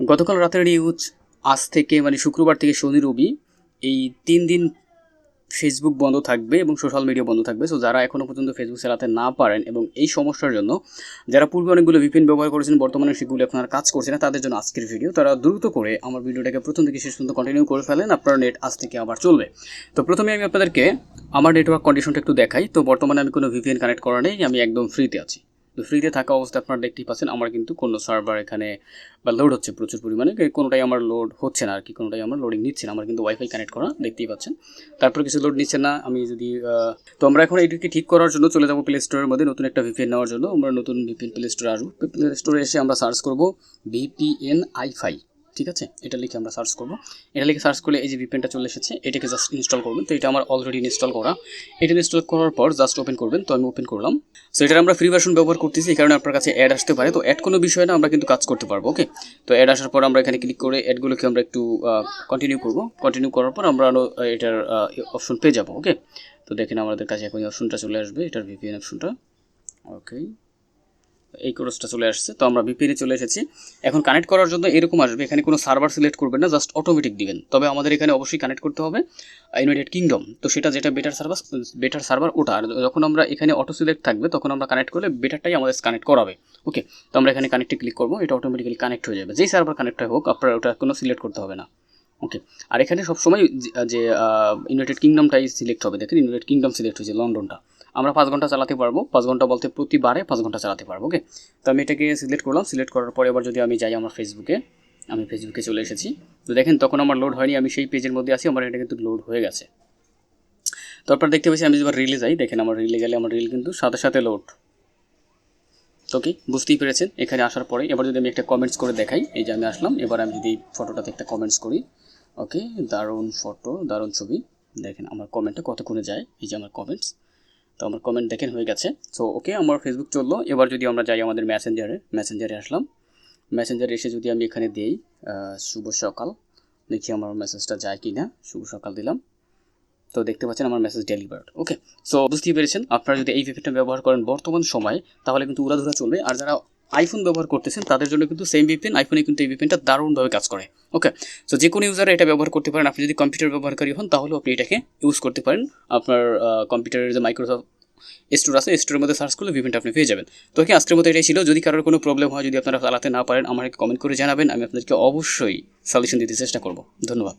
গতকাল রাতের নিউজ আজ থেকে মানে শুক্রবার থেকে শনি, রবি, এই তিন দিন ফেসবুক বন্ধ থাকবে এবং সোশ্যাল মিডিয়া বন্ধ থাকবে। সো যারা এখনও পর্যন্ত ফেসবুক চালাতে না পারেন এবং এই সমস্যার জন্য যারা পূর্বে অনেকগুলো ভিপিএন ব্যবহার করেছেন, বর্তমানে সেগুলো এখন আর কাজ করছে না, তাদের জন্য আজকের ভিডিও তারা দ্রুত করে আমার ভিডিওটাকে প্রথম থেকে শেষ পর্যন্ত কন্টিনিউ করে ফেলেন, আপনার নেট আজ থেকে আবার চলবে। তো প্রথমে আমি আপনাদেরকে আমার নেটওয়ার্ক কন্ডিশনটা একটু দেখাই। তো বর্তমানে আমি কোনো ভিপিএন কানেক্ট করা নেই, আমি একদম ফ্রিতে আছি। তো ফ্রিতে থাকা অবস্থায় আপনারা দেখতেই পাচ্ছেন, আমার কিন্তু কোনো সার্ভার এখানে, বা লোড হচ্ছে প্রচুর পরিমাণে কোনোটাই আমার লোড হচ্ছে না আর কি কোনোটাই আমার লোডিং নিচ্ছে না, আমার কিন্তু ওয়াইফাই কানেক্ট করা দেখতেই পাচ্ছেন। তারপর কিছু লোড নিচ্ছে না, আমি যদি তো আমরা এখন এটিকে ঠিক করার জন্য চলে যাব প্লে স্টোরের মধ্যে, নতুন একটা ভিপিএন নেওয়ার জন্য, আমরা নতুন ভিপিএন প্লে স্টোরে আসব। প্লে স্টোরে এসে আমরা সার্চ করব ভিপিএন আইফাই ঠিক আছে? এটা লিখে আমরা সার্চ করব। এটা লিখে সার্চ করলে এই যে ভিপিএনটা চলে এসেছে এটাকে জাস্ট ইনস্টল করবেন। তো এটা আমার অলরেডি ইনস্টল করা। এটা ইনস্টল করার পর জাস্ট ওপেন করবেন। তো আমি ওপেন করলাম। সো এটার আমরা ফ্রি ভার্সন ব্যবহার করতেছি এই কারণে আপনার কাছে অ্যাড আসতে পারে। তো অ্যাড কোনো বিষয় না আমরা কিন্তু কাজ করতে পারব ওকে তো অ্যাড আসার পর আমরা এখানে ক্লিক করে অ্যাডগুলোকে আমরা একটু কন্টিনিউ করব। কন্টিনিউ করার পর আমরা আরও, এটার অপশন পেয়ে যাব ওকে তো দেখেন আমাদের কাছে এখন অপশনটা চলে আসবে এটার ভিপিএন অপশনটা ওকে এই কোর্সটা চলে আসছে। তো আমরা ভিপিএনে চলে এসেছি। এখন কানেক্ট করার জন্য এরকম আসবে। এখানে কোনো সার্ভার সিলেক্ট করবেন না জাস্ট অটোমেটিক দিবেন। তবে আমাদের এখানে অবশ্যই কানেক্ট করতে হবে ইউনাইটেড কিংডম তো সেটা যেটা বেটার সার্ভার বেটার সার্ভার ওটা। আর যখন আমরা এখানে অটো সিলেক্ট থাকবে, তখন আমরা কানেক্ট করলে বেটারটাই আমাদের কানেক্ট করাবে। ওকে তো আমরা এখানে কানেক্টে ক্লিক করব। এটা অটোমেটিক্যালি কানেক্ট হয়ে যাবে। যেই সার্ভার কানেক্ট হোক, আপনার ওটা কোনো সিলেক্ট করতে হবে না। ওকে আর এখানে সবসময় যে ইউনাইটেড কিংডমটাই সিলেক্ট হবে। দেখেন ইউনাইটেড কিংডম সিলেক্ট হয়েছে লন্ডনটা আমরা পাঁচ ঘণ্টা চালাতে পারব। পাঁচ ঘণ্টা বলতে প্রতিবারে পাঁচ ঘণ্টা চালাতে পারব ওকে তো আমি এটাকে সিলেক্ট করলাম। সিলেক্ট করার পরে এবার যদি আমি যাই আমার ফেসবুকে আমি ফেসবুকে চলে এসেছি। তো দেখেন, তখন আমার লোড হয়নি, আমি সেই পেজের মধ্যে আছি, আমার এটা কিন্তু লোড হয়ে গেছে। তারপর দেখতে পাচ্ছি আমি যদি রিলে যাই, দেখেন আমার রিলে গেলে আমার রিল কিন্তু সাথে সাথে লোড তো ওকে বুঝতেই পেরেছেন? এখানে আসার পরে এবার যদি আমি একটা কমেন্টস করে দেখাই, এই যে আমি আসলাম, এবার আমি যদি ফটোটাতে একটা কমেন্টস করি ওকে দারুণ ফটো দারুণ ছবি। দেখেন, আমার কমেন্টটা কতক্ষণে যায়? এই যে আমার কমেন্টস তো আমার কমেন্ট দেখেন হয়ে গেছে। সো ওকে আমার ফেসবুক চলল। এবার যদি আমরা যাই আমাদের মেসেঞ্জারে মেসেঞ্জারে আসলাম। মেসেঞ্জারে এসে যদি আমি এখানে দিই শুভ সকাল। দেখি আমার মেসেজটা যায় কি না শুভ সকাল দিলাম। তো দেখতে পাচ্ছেন আমার মেসেজ ডেলিভার্ড ওকে সো বুঝতেই পেরেছেন। আপনারা যদি এই ভিপিটা ব্যবহার করেন বর্তমান সময়ে, তাহলে কিন্তু উড়াধুরা চলবে। আর যারা আইফোন ব্যবহার করতেছেন, তাদের জন্য কিন্তু সেম ভিপিএন আইফোনে কিন্তু এই ভিপিএনটা দারুণভাবে কাজ করে। ওকে সো যে কোনো ইউজার এটা ব্যবহার করতে পারেন। আপনি যদি কম্পিউটার ব্যবহারকারী হন, তাহলে আপনি এটাকে ইউজ করতে পারেন। আপনার কম্পিউটারের যে মাইক্রোসফট স্টোর আছে স্টোরের মধ্যে সার্চ করলে ভিপিএনটা আপনি পেয়ে যাবেন। তো ওকে আজকের মতো এটাই ছিল। যদি কারোর কোনো প্রবলেম হয়, যদি আপনারা চালাতে না পারেন, আমাকে কমেন্ট করে জানাবেন। আমি আপনাদেরকে অবশ্যই সলিউশন দিতে চেষ্টা করব। ধন্যবাদ।